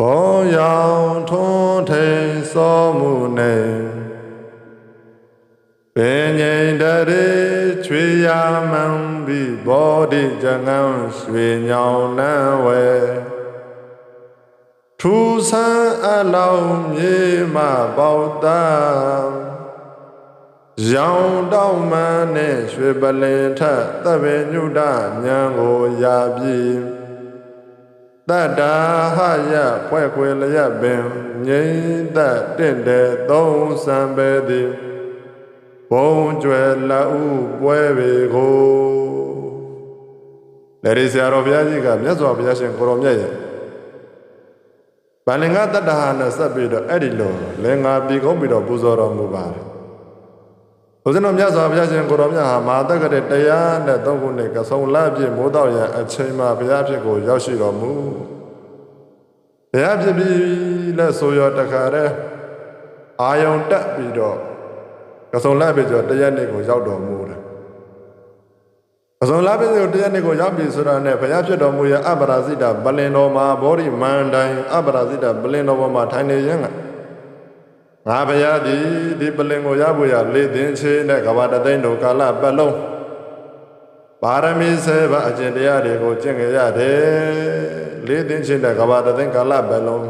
ဘောရောင်ထွန်းထိန်စောမှုနေပင်ငိမ့်တရေချွေရမှန်ပြီးဘောဓိကြငန်းရွှေညောင်နှံဝဲထူဆန်းအလောင်းမြေမပေါတာရောင်တောက်မှန်းနဲ့ရွှေပလင်ထသဗ္ဗညုတဉာဏ်ကိုရပြီ တတ္တာဟယဖွဲ့ခွေလျက်ပင်ငြိမ့်သက်တင့်တယ်သုံးစံပဲသည်ဘုံကျွယ်လဥပွဲပေကိုလေရီဆရာတော်ဘုရားကြီးကမြတ်စွာဘုရားရှင်ကိုရောမြတ်ရဲ့ဗန္လင်္ဂတတ္တဟာနဲ့ဆက်ပြီးတော့အဲ့ဒီလိုလင်္ကာပြည်ကုန်းပြီးတော့ပူဇော်တော်မူပါတယ် ဘုဇင်းတော်မြတ်စွာဘုရားရှင်ကိုရောမြတ်ဟာမဟာတက္ကရာတရားနဲ့သုံးခုနှစ်ကဆုံးလပြည့်မိုးတော့ရန်အချိန်မှာဘုရားဖြစ်ကိုရောက်ရှိတော်မူဘုရားဖြစ်ပြီးလက်ဆိုရတခါတည်းအာယုံတက်ပြီးတော့ကဆုံးလပြည့်ကျော်တရားနှစ်ကိုရောက်တော်မူတယ်ကဆုံးလပြည့်ကျော်တရားနှစ်ကိုရောက်ပြီဆိုတာနဲ့ဘုရားဖြစ်တော်မူရဲ့အပရာဇိတပလင်တော်မှာဘောဓိမန္တိုင်အပရာဇိတပလင်တော်ပေါ်မှာထိုင်နေရင်က ငါဘုရားသည်ဒီပလင်ကိုရဖို့ရလေသင်ချေနဲ့ကဘာတသိန်းတို့ကာလပတ်လုံးပါရမီစေဘအကျင့်တရားတွေကိုကျင့်ကြရတယ်လေသင်ချေနဲ့ကဘာတသိန်းကာလပတ်လုံး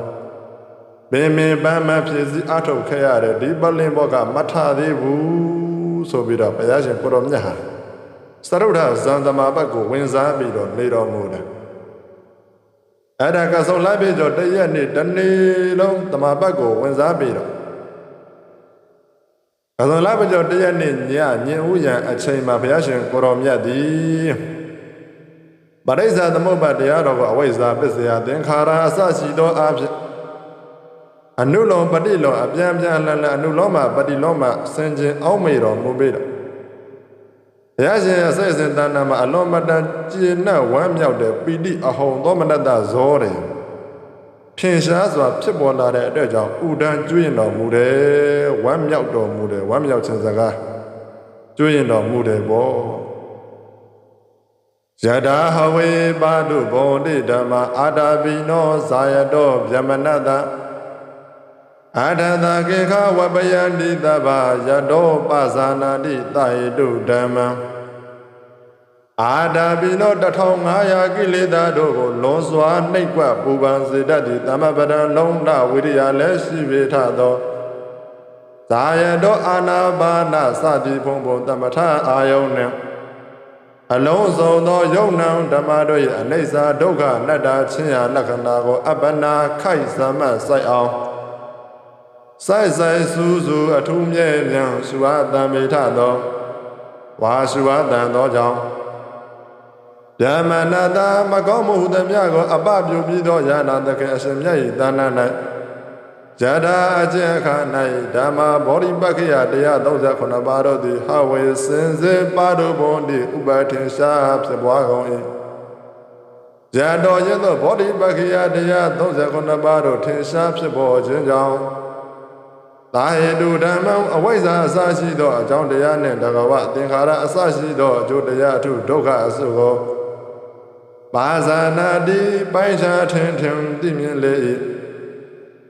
ပင်ပင်ပန်းပန်းဖြစ်စီအထုတ်ခဲ့ရတယ်ဒီပလင်ဘောကမထသေးဘူးဆိုပြီးတော့ဘုရားရှင်ကိုတော်မြတ်ဟာစရုဒ္ဓဇန်သမဘတ်ကိုဝင်စားပြီးတော့နေတော်မူတယ်အဲ့ဒါကဆုံးလိုက်ပြီးတော့တရက်နေ့တနေ့လုံးသမဘတ်ကိုဝင်စားပြီးတော့ ကဆုံးလိုက်ပြီးတော့တရက်နေ့ညညင်ဥယံအချိန်မှာဘုရားရှင်ကိုတော်မြတ်သည်ပရိစ္ဆာသမုပ္ပါတရားတော်ကိုအဝိဇ္ဇာပစ္စယသင်္ခါရအစရှိသောအဖြစ်အနုလောပฏิလောအပြန်ပြန်လှန်လှန်အနုလောမပฏิလောမစင်ကျင်အောက်မေတော်မူပေတော်ဘုရားရှင်အစိတ်စင်တဏ္ဍမှာအလွန်မတန်ကျင့်နှံ့ဝမ်းမြောက်တဲ့ပိဋိအဟုန်သောမနတဇောတယ် ထင်ရှားစွာဖြစ်ပေါ်လာတဲ့အတွက်ကြောင့်ဥဒံကျွရင်တော်မူတယ်ဝမ်းမြောက်တော်မူတယ်ဝမ်းမြောက်ခြင်းစကားကျွရင်တော်မူတယ်ပေါ့ယတာဟဝေပါတုဘုံတိဓမ္မအာတာပိနောဇာယတောဗျမနတအာထသကေခဝပယန္တိတဗ္ဗယတောပဇာနာတိတဟိတုဓမ္မံ အာတာပိနော1500ကိလေသာတို့ကိုလွန်စွာနှိပ်ကွပူပန်စေတတ်သည့်သမ္မပဒံလုံးဒဝိရိယလည်းရှိပေထသောဇာယတောအာနာပါနစသည်ဖုံဖုံတမထအာယုန်နှင့်အလုံးစုံသောယုံနံဓမ္မတို့၏အနိစ္စဒုက္ခအနတ္တချင်းရာလက္ခဏာကို အပ္ပနာခိုက်သမတ်စိုက်အောင်စိုက်စိုက်စူးစူးအထူးမြဲမြံရှုအပ်တံမိထသောဝါရှုအပ်တံသောကြောင့် ဓမ္မနာတာမကောင်းမှုဟုသည်များကိုအပပြုပြီးသောယာနာတခေအရှင်မြတ်၏တဏ္ဍ၌ဇာတာအကျင့်အခါ၌ဓမ္မဘောဓိပက္ခယတရား39ပါးတို့သည်ဟဝေစင်စေပါတို့ဘုံတိဥပထင်ရှားဖြစ်ပွားကုန်၏ဇာတော်ရဲ့သောဘောဓိပက္ခယတရား39ပါးတို့ထင်ရှားဖြစ်ပေါ်ခြင်းကြောင့်သာဟေတုဓမ္မအဝိဇ္ဇာအစရှိသောအကြောင်းတရားနှင့်တကဝသင်္ခါရအစရှိသောအကျိုးတရားအထုဒုက္ခအစုကို ပါဇာနာတိပိုင်ချာထင်ထင်သိမြင်လေ၏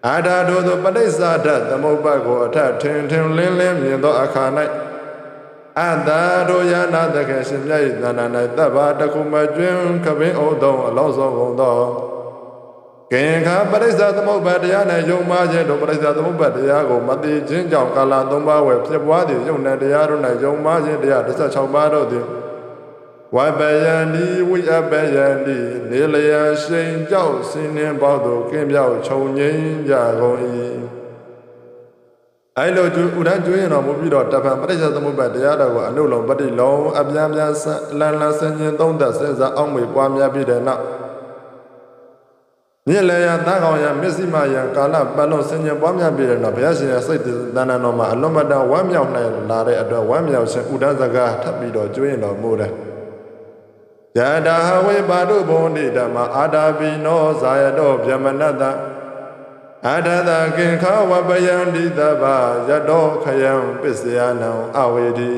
အာဓာတို့သောပဋိစ္စဒသမုပ္ပါကိုအထထင်ထင်လင်းလင်းမြင်သောအခါ၌အတ္တတို့ယနာတခေရှင်မြတ်၏တဏ္ဍာ၌တဗ္ဗတခုမကျွင်းခပင်ဩသောအလောဆုံးကုန်သောကင်ခာပရိစ္ဆသမုပ္ပါတရား၌ယုံမှားခြင်းတို့ပရိစ္ဆသမုပ္ပါတရားကိုမသိခြင်းကြောင့်ကာလ၃ပါးဝယ်ဖြစ်ပွားသည့်ယုံနဲ့တရားတို့၌ယုံမှားခြင်းတရား16ပါးတို့သည် ဝပယန္တိဝိအပယန္တိနေလျာရှိန်ကြောက်စင်းနှင်းပေါတို့ကင်းပြောက်ခြုံငိမ့်ကြကုန်၏အဲလိုသူဥဒန်းကျွေးရင်တော်မူပြီးတော့တပံပရိစ္ဆသမုပ္ပါတရားတော်ကိုအနုလုံးပฏิလုံးအပြန်ပြန်လန်လန်ဆင်ញင်သုံးသက်စဉ်းစားအောင်မေပွားများပြီးတဲ့နောက်မြစ်လေယတန်းကောင်ရမစ္စည်းမယံကာလပတ်လုံးဆင်ញင်ပွားများပြီးတဲ့နောက်ဘုရားရှင်ရဲ့စိတ်တဏ္ဍာတော်မှာအလွန်မတန်ဝမ်းမြောက်နိုင်လာတဲ့အတွက်ဝမ်းမြောက်ခြင်းဥဒန်းစကားထပ်ပြီးတော့ကျွေးရင်တော်မူတယ် ယတာဟဝေပါတုဘုံတိဓမ္မအာတာပိနောဇာယတောဗျမနတအာထသကိခဝပယံတိတဗ္ဗယတောခယံပစ္စယနံအဝေတိ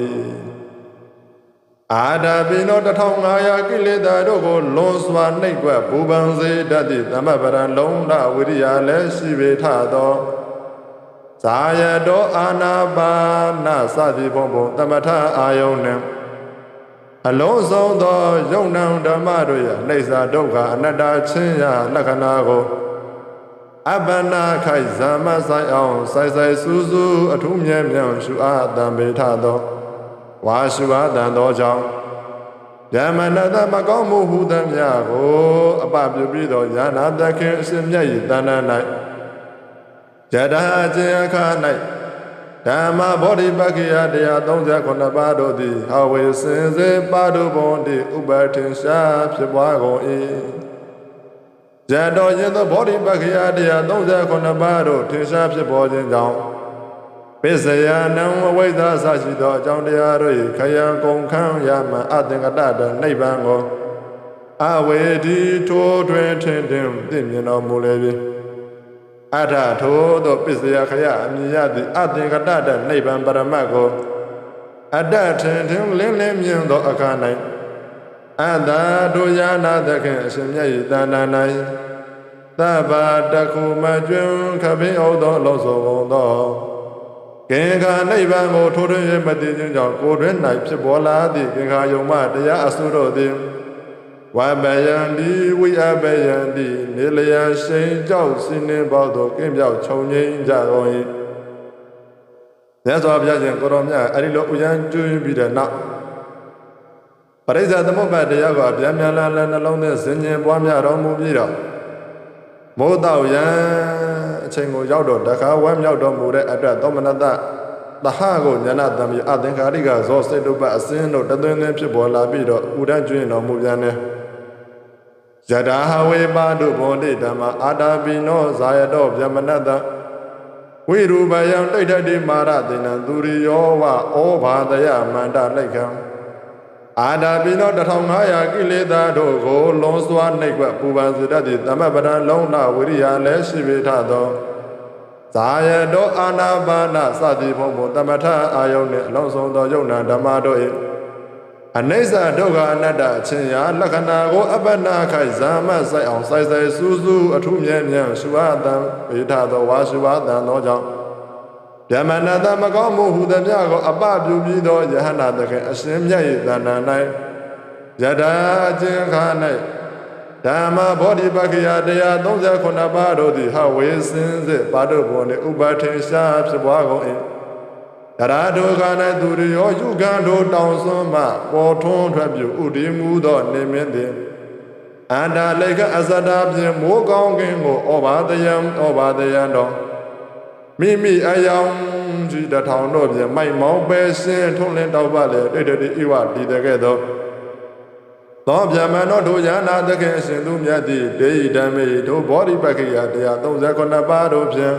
အာဒပိနော1500ကိလေသာတို့ကိုလွန်စွာနှိပ်ကွက်ဘူပန်စေတတ်သည့်သမဗရံလုံးလဝိရိယလည်းရှိပေထသောဇာယတောအာနာပါနစသည်ဘုံဘုံတမထအာယုန်နှင့် အလုံးစုံသောယုံနံဓမ္မတို့ရဲ့နှိစ္စဒုက္ခအနတ္တချင်းရလက္ခဏာကိုအပ္ပနာခိုက်ဇာမဆိုင်အောင်ဆိုင်ဆိုင်စူးစူးအထုမြဲမြံရှုအားတံပေထသောဝါရှုအားတံသောကြောင့်ယမနတမကောင်းမှုဟုသမျှကိုအပပြုပြီးသောယာနာတခင်အရှင်မြတ်၏တဏ္ဍ၌ယထာကျင်အခါ၌ ဓမ္မဗောဓိပက္ခိယတရား39ပါးတို့သည်ဟဝေစင်စေပါတုဘုံတိဥပထင်ရှားဖြစ်ပွားကုန်၏ဇာတော်ရင်သောဗောဓိပက္ခိယတရား39ပါးတို့ထင်ရှားဖြစ်ပေါ်ခြင်းကြောင့်ပစ္စယနံအဝိဇ္ဇာဆရှိသောအကြောင်းတရားတို့၏ခယံကုန်ခန်းရမအသင်္ကတတနိဗ္ဗာန်ကိုအဝေဒီထိုးတွင်ထင်ထင်သိမြင်တော်မူလေပြီ အထထိုသောပစ္စယခယအမြင်ရသည့်အသင်္ကတတနိဗ္ဗာန်ပရမတ်ကိုအတ္တထင်ထင်လင်းလင်းမြင်သောအခါ၌အတ္တတို့ယာနာသခင်အရှင်မြတ်၏တဏ္ဍာ၌သဗ္ဗတခုမကျွန်းခပင်ဩသောအလုံးစုံကုန်သောကေခာနိဗ္ဗာန်ကိုထိုးထွင်းရမသိခြင်းကြောင့်ကိုယ်တွင်၌ဖြစ်ပေါ်လာသည့်ကေခာယုံမတရားအဆုတို့သည် ဝဘယံဒီဝိအဘယံဒီနေလျာရှိန်ကြောက်စင်းနေပေါသောကင်းပြောက်ခြုံငိမ့်ကြကုန်၏မြတ်စွာဘုရားရှင်ကိုရောမြတ်အဲ့ဒီလိုဥယျာဉ်ကျွင်းပြီးတဲ့နောက်ပရိစ္ဆာသမုပ္ပါတရားကိုအပြန်ပြန်လာလာနှလုံးသွင်းစဉ်းကျင်ပွားများတော်မူပြီးတော့မိုးတော့ရန်အချိန်ကိုရောက်တော့တခါဝမ်းမြောက်တော်မူတဲ့အတွက်သောမနတသဟကိုဉာဏတံမီအသင်္ခါရိကဇောစိတ်တုပ္ပအစင်းတို့တသွင်းသွင်းဖြစ်ပေါ်လာပြီးတော့ဥဒန်းကျွင်းတော်မူပြန်တယ် ယတာဟဝေပါတုဘောတိဓမ္မအာတာပိနောဇာယတောဗျမနတဝိရူပယံတိဋ္ဌတိမာရတေနံသူရိယောဝဩဘာတယမန္တလိုက်ခံအာတာပိနော1500ကိလေသာတို့ကိုလွန်စွာနှိပ်ကွက်ပူပန်စေတတ်သည့်သမဗရံလုံးနာဝိရိယလည်းရှိပေထသောဇာယတောအာနာပါနစသည်ဘုံဘုံတမထအာယုန်နှင့်အလုံးစုံသောယုံနာဓမ္မတို့၏ အနိစ္စဒုက္ခအနတ္တအချင်းရာလက္ခဏာကိုအပ္ပနာခိုက်ဇာမဆိုင်အောင်စိုက်စိုက်စူးစူးအထုမြဲမြံရှုအပ်တံပေထသောဝါရှုအပ်တံသောကြောင့်ဗျမနတမကောင်းမှုဟူသည်များကိုအပပြုပြီးသောယဟနာတခင်အရှင်မြတ်၏တဏ္ဍာ၌ယထာအချင်းခါ၌ဓမ္မဘောဓိပက္ခိယတရား39ပါးတို့သည်ဟဝေစင်စစ်ပါတုဘုံနှင့်ဥပထင်ရှားဖြစ်ပွားကုန်၏ တရာဒုက္ခ၌သူရယောယုခံတို့တောင်စွန်းမှပေါ်ထွန်းထွက်ပြုဥဒီမူသောနေမင်းသည်အန္တာလေကအဇတာဖြင့်မိုးကောင်းကင်ကိုဩဘာတယံဩဘာတယံတော်မိမိအယောင်ကြီးတထောင်တို့ဖြင့်မိုက်မောင်းပဲရှင်းထုံးလင်းတောက်ပါလေတိတ်တိဣဝတည်တဲ့ကဲ့သို့သောဗျမနောတို့ယာနာတခင်အရှင်သူမြတ်သည်ဒေဟိဓမ္မေတို့ဘောဓိပက္ခိယတရား39ပါးတို့ဖြင့်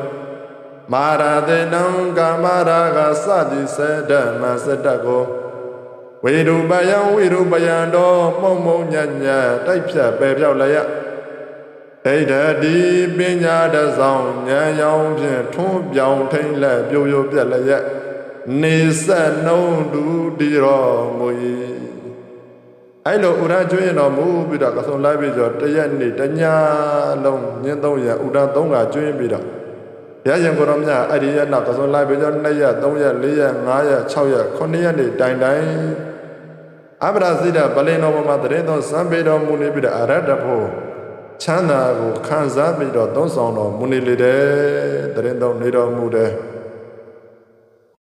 မာရတေနံကာမရာဂစသည်စေဓမ္မစတကိုဝေရူပယံဝေရူပယံတော်မှုံမုံညညတိုက်ဖြတ်ပယ်ပြောက်လျက်ဒိဋ္ဌတိပညာတဆောင်ဉာဏ်ရောင်ဖြင့်ထွန်းပြောင်ထိန်လက်ပြိုပြိုပြက်လျက်နေဆက်နှုံးတူတီတော်မူ၏အဲ့လိုဥရကျွင်းတော်မူပြီးတော့ကဆုံလိုက်ပြီးတော့တရက်နေ့တညလုံးညင်းသုံးရဥဒသုံးကကျွင်းပြီးတော့ဘု ရားရှင်ကိုရောမြတ်အဲ့ဒီရက်နောက်ကဆုံလိုက်ပြီးတော့2ရက်3ရက်4ရက်5ရက်6ရက်9ရက်နေ့တိုင်တိုင်အဘရာစိတဗလင်တော်မှာတရင်တော်စံပေတော်မူနေပြီးတော့အရတ္တဖို့ချမ်းသာကိုခံစားပြီးတော့သုံးဆောင်တော်မူနေလေတဲ့တရင်တော်နေတော်မူတဲ့